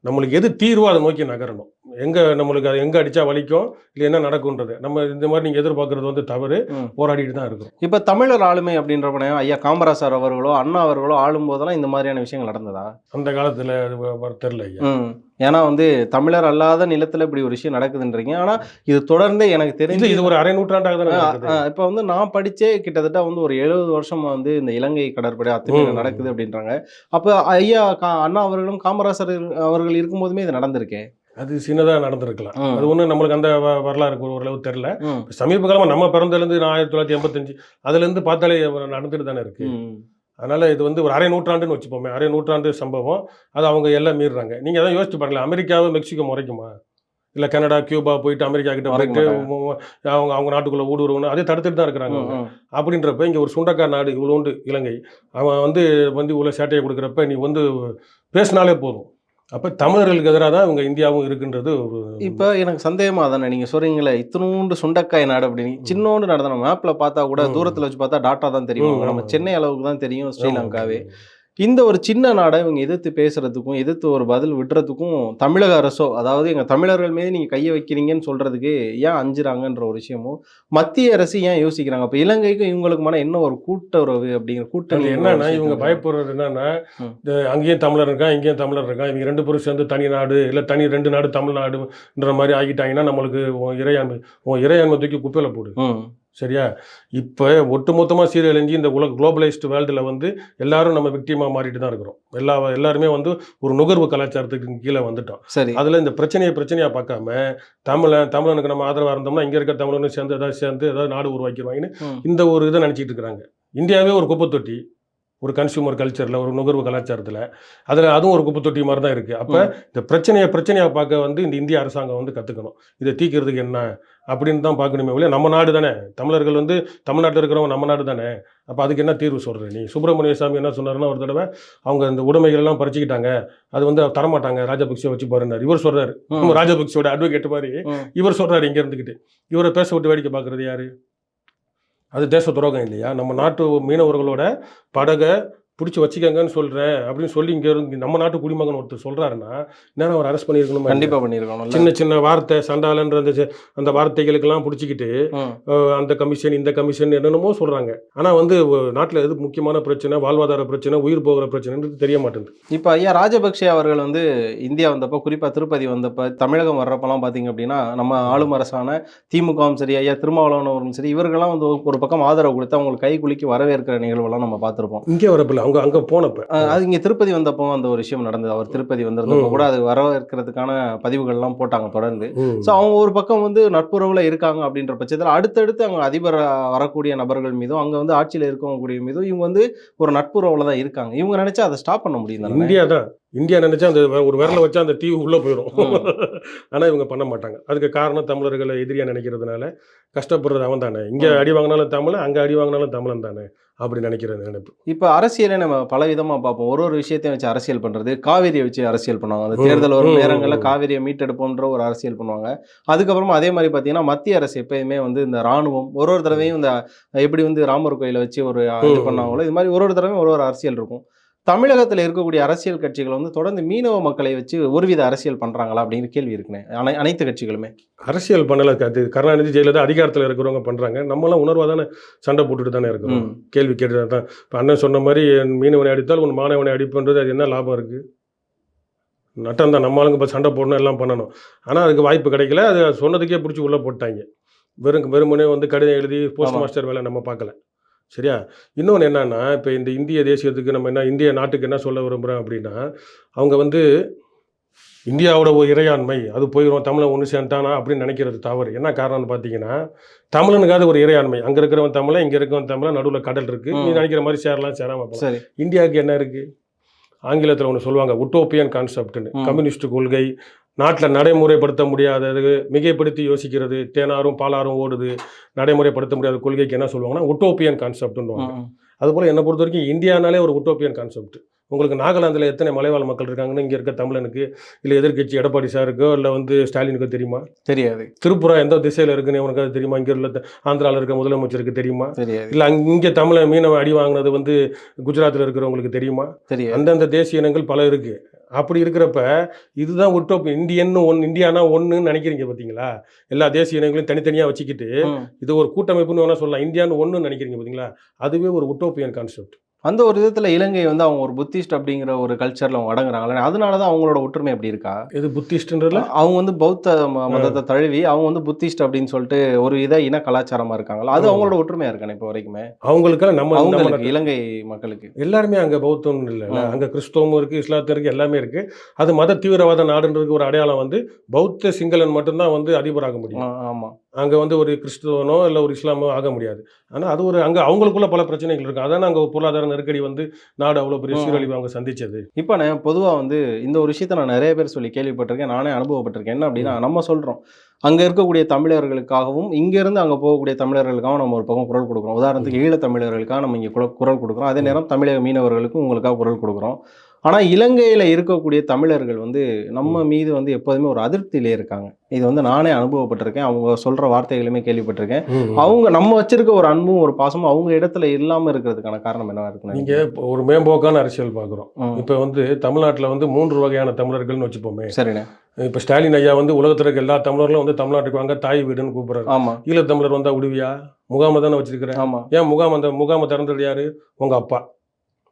நம்மளுக்கு எது தீர்வோ அதை நோக்கி நகரணும். எங்கே நம்மளுக்கு அது எங்கே அடித்தா வலிக்கும் இல்லை என்ன நடக்குன்றது நம்ம இந்த மாதிரி நீங்கள் எதிர்பார்க்குறது வந்து தவறு. போராடிட்டு தான் இருக்கிறோம் இப்ப தமிழர் ஆளுமை அப்படின்றப்ப ஐயா காமராசர் அவர்களோ அண்ணா அவர்களோ ஆளும் போதெல்லாம் இந்த மாதிரியான விஷயங்கள் நடந்ததா? அந்த காலத்தில் தெரில ஐயா. ஏன்னா வந்து தமிழர் அல்லாத நிலத்துல இப்படி ஒரு விஷயம் நடக்குதுன்றீங்க ஆனா இது தொடர்ந்து எனக்கு தெரிஞ்சு இது ஒரு அரை நூற்றாண்டாக தானே இப்போ வந்து நான் படிச்சே கிட்டத்தட்ட வந்து ஒரு எழுபது வருஷமா வந்து இந்த இலங்கை கடற்படை அத்துமீறல். நடக்குது அப்படின்றாங்க அப்ப ஐயா கா- அண்ணா அவர்களும் காமராசர் அவர்கள் இருக்கும்போதுமே இது நடந்திருக்கே அது சின்னதாக நடந்திருக்கலாம். அது ஒன்றும் நம்மளுக்கு அந்த வரலாறு ஓரளவு தெரில. சமீப காலமாக நம்ம பிறந்ததுலேருந்து ஆயிரத்தி தொள்ளாயிரத்தி எண்பத்தஞ்சு அதுலேருந்து பார்த்தாலே நடந்துட்டு தானே இருக்கு ம். அதனால இது வந்து ஒரு அரை நூற்றாண்டுன்னு வச்சுப்போமே அரை நூற்றாண்டு சம்பவம். அது அவங்க எல்லாம் மீறுறாங்க. நீங்கள் அதான் யோசிச்சு பாருங்களேன் அமெரிக்காவை மெக்சிகோ முறைக்குமா? இல்லை கனடா கியூபா போயிட்டு அமெரிக்கா கிட்ட போயிட்டு அவங்க அவங்க நாட்டுக்குள்ளே ஊடுருவணும் அதே தடுத்துட்டு தான் இருக்கிறாங்க. அப்படின்றப்ப இங்கே ஒரு சுண்டக்கார் நாடு இவ்வளோண்டு இலங்கை. அவன் வந்து வந்து இவ்வளோ சேட்டையை கொடுக்குறப்ப நீ வந்து பேசினாலே போதும். அப்போ தமிழர்களுக்கு எதிராக தான் இவங்க இந்தியாவும் இருக்குன்றது ஒரு இப்ப எனக்கு சந்தேகமா தானே நீங்க சொல்றீங்களே இத்தினூண்டு சுண்டக்காய் நாடு அப்படின்னு சின்னோண்டு நடந்த மேப்ல பார்த்தா கூட. தூரத்துல வச்சு பார்த்தா டாட்டா தான் தெரியும் நம்ம. சென்னை அளவுக்கு தான் தெரியும் ஸ்ரீலங்காவே இந்த ஒரு சின்ன நாடை இவங்க எதிர்த்து பேசுறதுக்கும் எதிர்த்து ஒரு பதில் விடுறதுக்கும் தமிழக அரசோ அதாவது எங்க தமிழர்கள் மீது நீங்க கையை வைக்கிறீங்கன்னு சொல்றதுக்கு ஏன் அஞ்சுறாங்கன்ற ஒரு விஷயமும் மத்திய அரசு ஏன் யோசிக்கிறாங்க? அப்ப இலங்கைக்கும் இவங்களுக்குமான என்ன ஒரு கூட்டுறவு அப்படிங்கிற கூட்டணி என்னன்னா இவங்க பயப்படுறது என்னன்னா அங்கேயும் தமிழர் இருக்கான் இங்கேயும் தமிழர் இருக்கான் இவங்க ரெண்டு பேரும் சேர்ந்து தனி நாடு இல்லை தனி ரெண்டு நாடு தமிழ்நாடுன்ற மாதிரி ஆகிட்டாங்கன்னா நம்மளுக்கு உன் இறையாண்மை உன் இறையாண்மை தூக்கி குப்பையில் போடு. சரியா? இப்போ ஒட்டுமொத்தமாக சீரழிஞ்சு இந்த உலக குளோபலைஸ்டு வேர்ல்டில் வந்து எல்லாரும் நம்ம விக்டிமாக மாறிட்டு தான் இருக்கிறோம். எல்லா எல்லாருமே வந்து ஒரு நுகர்வு கலாச்சாரத்துக்கு கீழே வந்துட்டோம். சரி. அதில் இந்த பிரச்சனையை பிரச்சனையாக பார்க்காம தமிழன் தமிழனுக்கு நம்ம ஆதரவாக இருந்தோம்னா இங்கே இருக்க தமிழனும் சேர்ந்து ஏதாவது சேர்ந்து ஏதாவது நாடு உருவாக்கிடுவாங்கன்னு. இந்த ஒரு இதை நினச்சிட்டு இருக்கிறாங்க. இந்தியாவே ஒரு குப்பை தொட்டி ஒரு கன்சியூமர் கல்ச்சரில் ஒரு நுகர்வு கலாச்சாரத்தில் அதில் அதுவும் ஒரு குப்பை தொட்டி மாதிரி தான் இருக்குது அப்போ. இந்த பிரச்சனையை பிரச்சனையாக பார்க்க வந்து இந்த இந்திய அரசாங்கம் வந்து கற்றுக்கணும் இதை தீர்க்கிறதுக்கு என்ன அப்படின்னு தான் பார்க்கணுமே ஒழிய நம்ம நாடு தானே. தமிழர்கள் வந்து தமிழ்நாட்டில் இருக்கிறவங்க நம்ம நாடு தானே. அப்போ அதுக்கு என்ன தீர்வு சொல்கிற நீ? சுப்பிரமணிய சாமி என்ன சொன்னாருன்னா ஒரு தடவை அவங்க இந்த உடைமைகள் எல்லாம் பறிச்சுக்கிட்டாங்க. அது வந்து தரமாட்டாங்க. ராஜபக்சே வச்சு பாருன்னாரு. இவர் சொல்றாரு. ம். நம்ம ராஜபக்சேவோட அட்வொகேட் மாதிரி. இவர் சொல்றாரு இங்க இருந்துக்கிட்டு இவரை பேச விட்டு வேடிக்கை பார்க்கறது யாரு? அது தேச துரோகம் இல்லையா? நம்ம நாட்டு மீனவர்களோட படகை பிடிச்சி வச்சுக்கங்கன்னு சொல்றேன் அப்படின்னு சொல்லி இங்க இருந்து நம்ம நாட்டு குடிமகன் ஒருத்தர் சொல்றாருன்னா நேரம் அவர் அரெஸ்ட் பண்ணியிருக்கணும் கண்டிப்பா பண்ணிருக்கோம் சின்ன சின்ன வார்த்தை சண்டாளன்ற அந்த அந்த வார்த்தைகளுக்கெல்லாம் பிடிச்சிக்கிட்டு அந்த கமிஷன் இந்த கமிஷன் என்னென்னமோ சொல்றாங்க. ஆனா வந்து நாட்டுல எது முக்கியமான பிரச்சனை வாழ்வாதார பிரச்சனை உயிர் போகிற பிரச்சனைன்றது தெரிய மாட்டேங்குது. இப்போ ஐயா ராஜபக்சே அவர்கள் வந்து இந்தியா வந்தப்போ குறிப்பாக திருப்பதி வந்தப்போ தமிழகம் வர்றப்பெல்லாம் பார்த்தீங்க அப்படின்னா நம்ம ஆளும் அரசான திமுகவும் சரி ஐயா திருமாவளவன் அவர்களும் சரி இவர்கள்லாம் வந்து ஒரு பக்கம் ஆதரவு கொடுத்து அவங்களுக்கு கை குலுக்கி வரவேற்கிற நிகழ்வெல்லாம் நம்ம பார்த்துருப்போம். இங்கே வரப்பில்ல. அவங்க அங்க போனப்ப. அது இங்கே திருப்பதி வந்தப்போ அந்த ஒரு விஷயம் நடந்தது. அவர் திருப்பதி வந்திருந்தப்போ. கூட அது வரவேற்கிறதுக்கான பதிவுகள்லாம் போட்டாங்க தொடர்ந்து. ஸோ அவங்க ஒரு பக்கம் வந்து நட்புறவுல இருக்காங்க அப்படின்ற பட்சத்தில் அடுத்தடுத்து அங்கே அதிபர் வரக்கூடிய நபர்கள் மீதும் அங்கே வந்து ஆட்சியில் இருக்கக்கூடிய மீதும் இவங்க வந்து ஒரு நட்புறவுல தான் இருக்காங்க. இவங்க நினைச்சா அதை ஸ்டாப் பண்ண முடியும் இந்தியா தான். இந்தியா நினைச்சா அந்த ஒரு விரலை வச்சா அந்த தீவு உள்ள போயிடும் ம். ஆனா இவங்க பண்ண மாட்டாங்க. அதுக்கு காரணம் தமிழர்களை எதிரியா நினைக்கிறதுனால கஷ்டப்படுறது அவன் தானே. இங்க. அடி வாங்கினாலும் தமிழ் அங்க அடி வாங்கினாலும் தமிழன் தானே. அப்படி நினைக்கிற நினைப்பு. இப்போ அரசியலை நம்ம பல விதமா பார்ப்போம். ஒரு ஒரு விஷயத்தையும் வச்சு அரசியல் பண்றது காவேரியை வச்சு அரசியல் பண்ணுவாங்க. அந்த தேர்தல் வரும் நேரங்களில். காவேரியை மீட்டெடுப்போம்ன்ற ஒரு அரசியல் பண்ணுவாங்க. அதுக்கப்புறமா அதே மாதிரி பார்த்தீங்கன்னா மத்திய அரசு எப்பயுமே வந்து இந்த ராணுவம் ஒரு ஒரு தடவையும் இந்த எப்படி வந்து ராமர் கோயிலை வச்சு ஒரு இது. பண்ணாங்களோ இது மாதிரி ஒரு ஒரு தடவையும் ஒரு ஒரு அரசியல் இருக்கும். தமிழகத்தில் இருக்கக்கூடிய அரசியல் கட்சிகள் வந்து தொடர்ந்து மீனவ மக்களை வச்சு ஒருவித அரசியல் பண்றாங்களா அப்படிங்கிற கேள்வி இருக்குண்ணே. அனை அனைத்து கட்சிகளுமே. அரசியல் பண்ணல. கருணாநிதி ஜெயலலிதா அதிகாரத்தில் இருக்கிறவங்க பண்றாங்க. நம்மளாம் உணர்வா தானே சண்டை போட்டுட்டு தானே இருக்கிறோம். கேள்வி கேட்டு தான். இப்போ அண்ணன் சொன்ன மாதிரி மீனவனை அடித்தால் உன் மாணவனை அடிப்புன்றது அது என்ன லாபம் இருக்கு? நட்டம் தான். நம்ம ஆளுங்க இப்போ சண்டை போடணும் எல்லாம் பண்ணணும். ஆனால் அதுக்கு வாய்ப்பு கிடைக்கல. அது சொன்னதுக்கே பிடிச்சி உள்ளே போட்டாங்க. வெறும் வெறுமனே வந்து கடிதம் எழுதி போஸ்ட். மாஸ்டர் வேலை நம்ம பார்க்கல. சரியா? இன்னொன்று என்னன்னா இப்போ இந்த இந்திய தேசியத்துக்கு நம்ம என்ன இந்திய நாட்டுக்கு என்ன சொல்ல விரும்புகிறோம் அப்படின்னா அவங்க வந்து இந்தியாவோட ஒரு இறையாண்மை அது போயிடும் தமிழன் ஒன்று சேர்ந்துட்டானா அப்படின்னு நினைக்கிறது தவறு. என்ன காரணம்னு பார்த்தீங்கன்னா தமிழனுக்காவது ஒரு இறையாண்மை. அங்கே இருக்கிறவன் தமிழன் இங்கே இருக்கிறவன் தமிழன் நடுவில் கடல் இருக்கு. நீ. நினைக்கிற மாதிரி சேரலாம் சேராம சரி. இந்தியாவுக்கு என்ன இருக்கு? ஆங்கிலத்தில் ஒன்று சொல்லுவாங்க உட்டோப்பியன் கான்செப்ட்னு. கம்யூனிஸ்ட் கொள்கை நாட்டில் நடைமுறைப்படுத்த முடியாதது மிகைப்படுத்தி யோசிக்கிறது தேனாரும் பாலாரும் ஓடுது நடைமுறைப்படுத்த முடியாத கொள்கைக்கு என்ன சொல்லுவாங்கன்னா உட்டோப்பியன் கான்செப்ட்னு ம், ம். அதுபோல் என்னை பொறுத்த வரைக்கும் இந்தியானாலே ஒரு உட்டோப்பியன் கான்செப்ட் உங்களுக்கு நாகாலாந்தில் எத்தனை மலைவாழ் மக்கள் இருக்காங்கன்னு இங்கே இருக்க தமிழனுக்கு இல்லை எதிர்க்கட்சி எடப்பாடி சாருக்கோ இல்லை வந்து ஸ்டாலினுக்கோ தெரியுமா? தெரியாது. திருப்புரா எந்த திசையில் இருக்குன்னு உனக்கு அது தெரியுமா? இங்கே உள்ள ஆந்திராவில் இருக்க முதலமைச்சருக்கு தெரியுமா? தெரியாது. இல்லை அங்க இங்கே தமிழன் மீனவன் அடி வாங்கினது வந்து குஜராத்தில் இருக்கிறவங்களுக்கு தெரியுமா? தெரியாது. அந்தந்த தேசிய இனங்கள் பல இருக்கு. அப்படி இருக்கிறப்ப இதுதான் உட்டோப் இந்தியன்னு ஒன்று இந்தியானா ஒன்றுன்னு நினைக்கிறீங்க பார்த்தீங்களா எல்லா தேசிய இனங்களையும் தனித்தனியாக வச்சுக்கிட்டு. இது ஒரு கூட்டமைப்புன்னு வேணால் சொல்லலாம். இந்தியான்னு ஒன்றுன்னு நினைக்கிறீங்க பார்த்தீங்களா அதுவே ஒரு உட்டோப்பியன் கான்செப்ட் அந்த ஒரு விதத்துல இலங்கை வந்து அவங்க ஒரு புத்திஸ்ட் அப்படிங்கிற ஒரு கல்ச்சர்ல அவங்க அடங்குறாங்களே அதனால தான் அவங்களோட ஒற்றுமை அப்படி இருக்கா? இது புத்திஸ்ட்ன்றதுல? அவங்க வந்து பௌத்த மதத்தை தழுவி அவங்க வந்து புத்திஸ்ட் அப்படின்னு சொல்லிட்டு ஒரு இத இன கலாச்சாரமா இருக்காங்களா? அது. அவங்களோட ஒற்றுமையா இருக்கானே இப்போ வரைக்குமே? அவங்களுக்கெல்லாம் நம்ம அவங்களுக்கு இலங்கை மக்களுக்கு. எல்லாருமே அங்கே பௌத்தம் இல்லை. அங்கே கிறிஸ்தவமும் இருக்குது இஸ்லாத்தும் இருக்குது எல்லாமே இருக்குது அது மத தீவிரவாத நாடுன்றதுக்கு ஒரு அடையாளம் வந்து பௌத்த சிங்களன் மட்டும்தான் வந்து அதிபராக முடியும். ஆ, ஆமா. அங்கே வந்து ஒரு கிறிஸ்துவனோ இல்லை ஒரு இஸ்லாமோ ஆக முடியாது. ஆனால் அது ஒரு அங்கே அவங்களுக்குள்ள பல பிரச்சனைகள் இருக்கும் அதான் அங்கே பொருளாதார நெருக்கடி வந்து நாடு அவ்வளோ பெரிய. சீரழிவு அவங்க சந்திச்சது. இப்போ நான் பொதுவா வந்து இந்த ஒரு விஷயத்த நான் நிறைய பேர் சொல்லி கேள்விப்பட்டிருக்கேன். நானே அனுபவப்பட்டிருக்கேன். என்ன அப்படின்னா நம்ம சொல்றோம். அங்க இருக்கக்கூடிய தமிழர்களுக்காகவும் இங்க இருந்து அங்க போகக்கூடிய தமிழர்களுக்காகவும் நம்ம ஒரு பக்கம் குரல் கொடுக்குறோம். உதாரணத்துக்கு ஈழத் தமிழர்களுக்காக நம்ம இங்க குரல் குரல் கொடுக்குறோம். அதே நேரம் தமிழக மீனவர்களுக்கும் உங்களுக்காக குரல் கொடுக்குறோம். ஆனா இலங்கையில இருக்கக்கூடிய தமிழர்கள் வந்து நம்ம மீது வந்து எப்போதுமே ஒரு அதிருப்தியிலே இருக்காங்க. இது வந்து நானே அனுபவப்பட்டிருக்கேன். அவங்க சொல்ற வார்த்தைகளுமே கேள்விப்பட்டிருக்கேன். அவங்க நம்ம வச்சிருக்க ஒரு அன்பும் ஒரு பாசமும் அவங்க இடத்துல இல்லாம இருக்கிறதுக்கான காரணம் என்னவா இருக்குன்னு நீங்க இப்போ ஒரு மேம்போக்கான அரசியல் பார்க்குறோம். இப்போ வந்து தமிழ்நாட்டில் வந்து மூன்று வகையான தமிழர்கள்னு வச்சுப்போமே. சரிண்ணே. இப்போ ஸ்டாலின் ஐயா வந்து உலகத்தில் இருக்க எல்லா தமிழர்களும் வந்து தமிழ்நாட்டுக்கு வாங்க தாய் வீடுன்னு கூப்பிடுறாரு. ஆமா. ஈழத்தமிழர் வந்தா விடுவியா முகாமை தானே வச்சிருக்கிறேன் ஆமா. ஏன் முகாம் அந்த முகாமை திறந்தது யாரு உங்க அப்பா.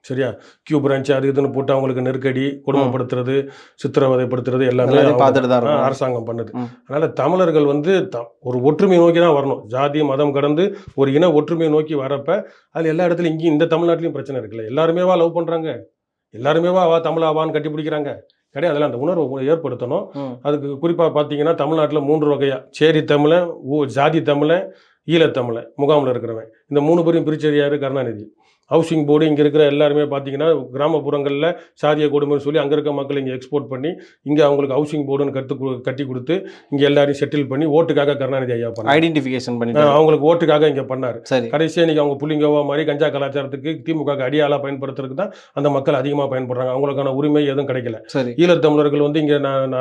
சரியா? கியூ பிரான்ச் அது இதுன்னு போட்டு அவங்களுக்கு நெருக்கடி கொடுமைப்படுத்துறது சித்திரவதைப்படுத்துறது எல்லாமே பார்த்துட்டு தான் அரசாங்கம் பண்ணுது. அதனால தமிழர்கள் வந்து த- ஒரு ஒற்றுமை நோக்கி தான் வரணும். ஜாதி மதம் கடந்து ஒரு இன ஒற்றுமையை நோக்கி வரப்ப அது எல்லா இடத்துலையும் இங்கேயும் இந்த தமிழ்நாட்டிலையும் பிரச்சனை இருக்குல்ல. எல்லாருமே வா லவ் பண்றாங்க. எல்லாருமே வா வா தமிழா வான்னு கட்டி பிடிக்கிறாங்க. கிடையாது அதெல்லாம் அந்த உணர்வை ஏற்படுத்தணும். அதுக்கு குறிப்பாக பார்த்தீங்கன்னா தமிழ்நாட்டில் மூன்று வகையா. சேரி தமிழன் ஊ ஜாதி தமிழன் ஈழத்தமிழன் முகாமில் இருக்கிறவன். இந்த மூணு பேரையும் பிரிச்சது யாரு? கருணாநிதி. ஹவுசிங் போர்டு இங்கே இருக்கிற எல்லாருமே பார்த்தீங்கன்னா கிராமப்புறங்களில் சாதிய கொடுமைன்னு சொல்லி அங்கே இருக்க மக்கள் இங்கே எக்ஸ்போர்ட் பண்ணி இங்கே அவங்களுக்கு ஹவுசிங் போர்டுன்னு கற்று கட்டி கொடுத்து இங்கே எல்லாரையும் செட்டில் பண்ணி ஓட்டுக்காக கருணாநிதி ஐயா பண்ணார். ஐடென்டிஃபிகேஷன் பண்ணிட்டு அவங்களுக்கு ஓட்டுக்காக இங்கே பண்ணார். கடைசியாக இன்னைக்கு அவங்க புள்ளிங்கோவா மாதிரி கஞ்சா கலாச்சாரத்துக்கு திமுக அடியாளாக பயன்படுத்துறதுக்கு தான் அந்த மக்கள் அதிகமாக பயன்படுறாங்க. அவங்களுக்கான உரிமை எதுவும் கிடைக்கல. சரி. ஈழத்தமிழர்கள் வந்து இங்கே நான்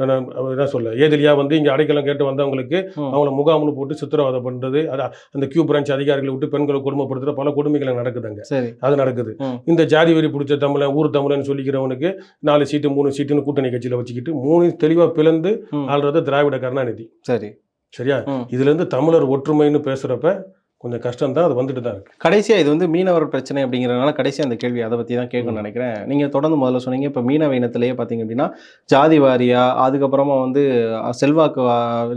நான் என்ன சொல்ல ஏதிலியா வந்து இங்கே அடைக்கலம் கேட்டு வந்தவங்களுக்கு. அவங்கள முகாம்னு போட்டு சித்திரவதை பண்ணுறது அந்த கியூ பிரான்ச் அதிகாரிகளை விட்டு பெண்களை கொடுமைப்படுத்துகிற பல கொடுமைகள் நடக்குதுங்க. சரி. அது நடக்குது. இந்த ஜாதி வெறி பிடிச்ச தமிழன் ஊர் தமிழன் சொல்லிக்கிறவனுக்கு நாலு சீட்டு மூணு சீட்டுன்னு கூட்டணி கட்சியில் வச்சுக்கிட்டு மூணு தெளிவாக பிளந்து. ஆள்றது திராவிட கருணாநிதி. சரி. சரியா? ம். இதுலேருந்து தமிழர் ஒற்றுமைன்னு பேசுகிறப்ப கொஞ்சம் கஷ்டம் தான் அது வந்துட்டு தான் இருக்கு. கடைசியா இது வந்து மீனவர் பிரச்சனை அப்படிங்கிறதுனால கடைசியா அந்த கேள்வி அதை பத்தி தான் கேட்கணும்னு நினைக்கிறேன். நீங்க தொடர்ந்து முதல்ல சொன்னீங்க இப்ப மீனவ இனத்திலேயே பாத்தீங்க அப்படின்னா ஜாதி வாரியா அதுக்கப்புறமா வந்து செல்வாக்கு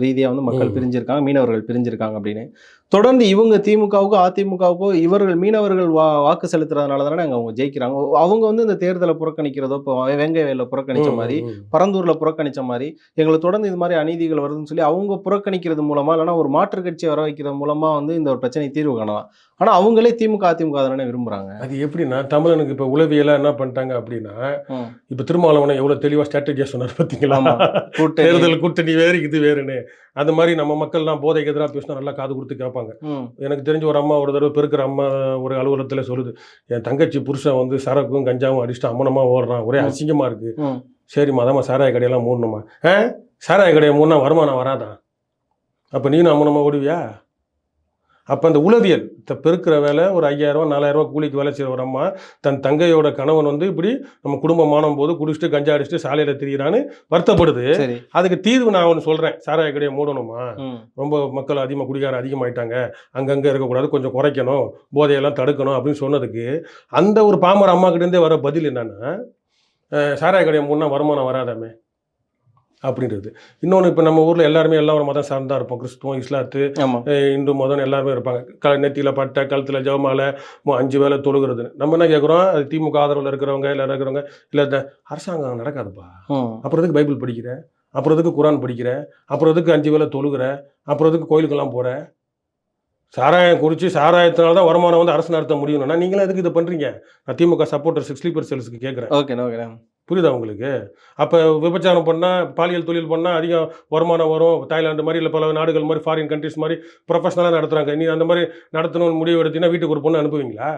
ரீதியா வந்து மக்கள். பிரிஞ்சிருக்காங்க மீனவர்கள் பிரிஞ்சிருக்காங்க அப்படின்னு. தொடர்ந்து இவங்க திமுகவுக்கோ அதிமுகவுக்கோ இவர்கள் மீனவர்கள் வா வாக்கு செலுத்துறதுனால தானே அங்க அவங்க ஜெயிக்கிறாங்க அவங்க வந்து இந்த தேர்தலை புறக்கணிக்கிறதோ இப்போ வெங்கை வயலில் புறக்கணிச்ச மாதிரி. பரந்தூர்ல புறக்கணிச்ச மாதிரி எங்களை தொடர்ந்து இது மாதிரி அநீதிகள் வருதுன்னு சொல்லி அவங்க புறக்கணிக்கிறது மூலமா இல்லைன்னா ஒரு மாற்று கட்சியை வர வைக்கிறது மூலமா வந்து இந்த ஒரு பிரச்சனை தீர்வு காணலாம் ஆனா அவங்களே திமுக அதிமுக தானே விரும்புறாங்க அது எப்படின்னா தமிழனுக்கு இப்போ உளவியலாக என்ன பண்ணிட்டாங்க அப்படின்னா. இப்போ திருமாவளவனை எவ்வளோ தெளிவாக ஸ்ட்ராட்டஜியாக சொன்னார் பார்த்தீங்களா. தேர்தல் கூட்டணி வேறு இது வேறுன்னு அந்த மாதிரி நம்ம மக்கள்லாம் போதைக்கு எதிராக பேசினா நல்லா காது கொடுத்து கேட்பாங்க. எனக்கு தெரிஞ்ச ஒரு அம்மா ஒரு தடவை பெருக்கிற அம்மா ஒரு அலுவலகத்தில் சொல்லுது என் தங்கச்சி புருஷன் வந்து சரக்கும் கஞ்சாவும் அடிச்சுட்டு அம்மனமாக ஓடுறான். ஒரே. அசிங்கமாக இருக்குது. சரிம்மா அதாம்மா சாராய கடையெல்லாம் மூடணுமா? ஆ? சாராய கடையை மூடினா வருமானம் வராதான் அப்போ நீனும் அம்மனமாக ஓடுவியா? அப்போ அந்த உளவியல் த பெருக்கிற வேலை ஒரு ஐயாயிரம் நாலாயிரம் ரூபாய் கூலிக்கு வேலை செய்கிற ஒரு அம்மா தன் தங்கையோட கணவன் வந்து இப்படி நம்ம குடும்பமானம் போது குடிச்சிட்டு கஞ்சா அடிச்சுட்டு சாலையில் திரியிறான்னு வருத்தப்படுது. அதுக்கு தீர்வு நான் ஒன்று சொல்கிறேன் சாராய கடையை மூடணுமா? ரொம்ப மக்கள் அதிகமாக குடிகாரம் அதிகமாயிட்டாங்க. அங்கங்கே இருக்கக்கூடாது கொஞ்சம் குறைக்கணும். போதையெல்லாம் தடுக்கணும் அப்படின்னு சொன்னதுக்கு அந்த ஒரு பாமர அம்மா கிட்டேருந்தே வர பதில் என்னன்னா சாராய கடையை மூணா வருமானம் வராதாமே? அப்படின்றது. இன்னொன்று இப்போ நம்ம ஊரில் எல்லாருமே எல்லாம் ஒரு மதம் சார்ந்தா இருப்போம். கிறிஸ்துவம் இஸ்லாத்து இந்து மதம் எல்லாருமே இருப்பாங்க. க நெத்தியில் பட்டை கழுத்தில் ஜவமாலை அஞ்சு வேலை தொழுகிறது நம்ம என்ன கேட்குறோம் அது திமுக ஆதரவில் இருக்கிறவங்க இல்லை இருக்கிறவங்க இல்லை அரசாங்கம் நடக்காதுப்பா. அப்புறம் எதுக்கு பைபிள் படிக்கிற? அப்புறம் எதுக்கு குரான் படிக்கிற? அப்புறம் எதுக்கு அஞ்சு வேளை தொழுகிற? அப்புறம் எதுக்கு கோயிலுக்கெல்லாம் போகிற சாராயம் குடிச்சு சாராயத்தினால தான் வருமானம் வந்து அரசு நடத்த முடியும்னா. நீங்களும் எதுக்கு இதை பண்ணுறீங்க நான் திமுக சப்போர்ட்டர்ஸ் ஸ்லீப்பர் செல்ஸ்க்கு கேட்குறேன் ஓகே ஓகே புரியுதா உங்களுக்கு? அப்போ விபச்சாரம் பண்ணால் பாலியல் தொழில் பண்ணால் அதிகம் வருமானம் வரும். தாய்லாந்து மாதிரி இல்லை பல நாடுகள் மாதிரி ஃபாரின் கண்ட்ரிஸ் மாதிரி ப்ரொஃபஷனலாக நடத்துகிறாங்க நீ அந்த மாதிரி நடத்தணும்னு முடிவு எடுத்தீங்கன்னா வீட்டுக்கு ஒரு பொண்ணு அனுப்புவீங்களா?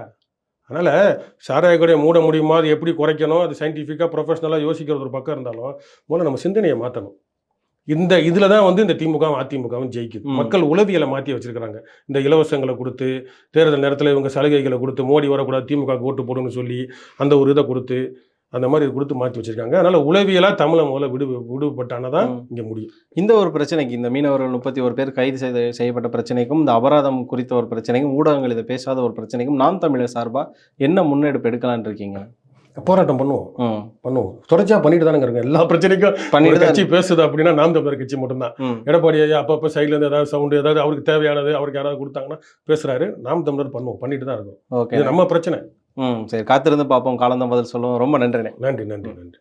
அதனால் சாராய கடையை மூட முடியுமா? அது எப்படி குறைக்கணும்? அது சயின்டிஃபிக்காக ப்ரொஃபஷனலாக யோசிக்கிறது ஒரு பக்கம் இருந்தாலும் முதல்ல நம்ம சிந்தனையை மாற்றணும் இந்த இதில் தான் வந்து இந்த திமுகவும் அதிமுகவும் ஜெயிக்குது. மக்கள் உளவியலை மாற்றி வச்சிருக்கிறாங்க. இந்த இலவசங்களை கொடுத்து தேர்தல் நேரத்தில் இவங்க சலுகைகளை கொடுத்து மோடி வரக்கூடாது திமுக ஓட்டு போடுன்னு சொல்லி அந்த ஒரு இதை கொடுத்து அந்த மாதிரி கொடுத்து மாற்றி வச்சிருக்காங்க. அதனால உளவியலாக தமிழை முதல்ல விடு விடுபட்டானா தான் ம். இங்கே முடியும். இந்த ஒரு பிரச்சனைக்கு இந்த மீனவர்கள் முப்பத்தி ஒரு பேர் கைது செய்த செய்யப்பட்ட பிரச்சனைக்கும் இந்த அபராதம் குறித்த ஒரு பிரச்சனைக்கும் ஊடகங்கள் இதை பேசாத ஒரு பிரச்சனைக்கும் நாம் தமிழர் சார்பா என்ன முன்னெடுப்பு எடுக்கலாம்னு இருக்கீங்க? போராட்டம் பண்ணுவோம். பண்ணுவோம். தொடர்ச்சியாக பண்ணிட்டு தானே இருக்காங்க எல்லா பிரச்சனைக்கும் பண்ணிட்டு கட்சி பேசுது அப்படின்னா நாம் தமிழர் கட்சி மட்டும்தான். எடப்பாடி ஐயா அப்பப்போ சைட்லேருந்து ஏதாவது சவுண்டு ஏதாவது அவருக்கு தேவையானது அவருக்கு யாராவது கொடுத்தாங்கன்னா பேசுறாரு. நாம் தமிழர் பண்ணுவோம். பண்ணிட்டு தான் இருக்கோம். இது நம்ம பிரச்சனை. ம் சரி காத்திருந்து பார்ப்போம். காலந்தான் பதில் சொல்லுவோம். ரொம்ப நன்றிண்ணே. நன்றி நன்றி நன்றி.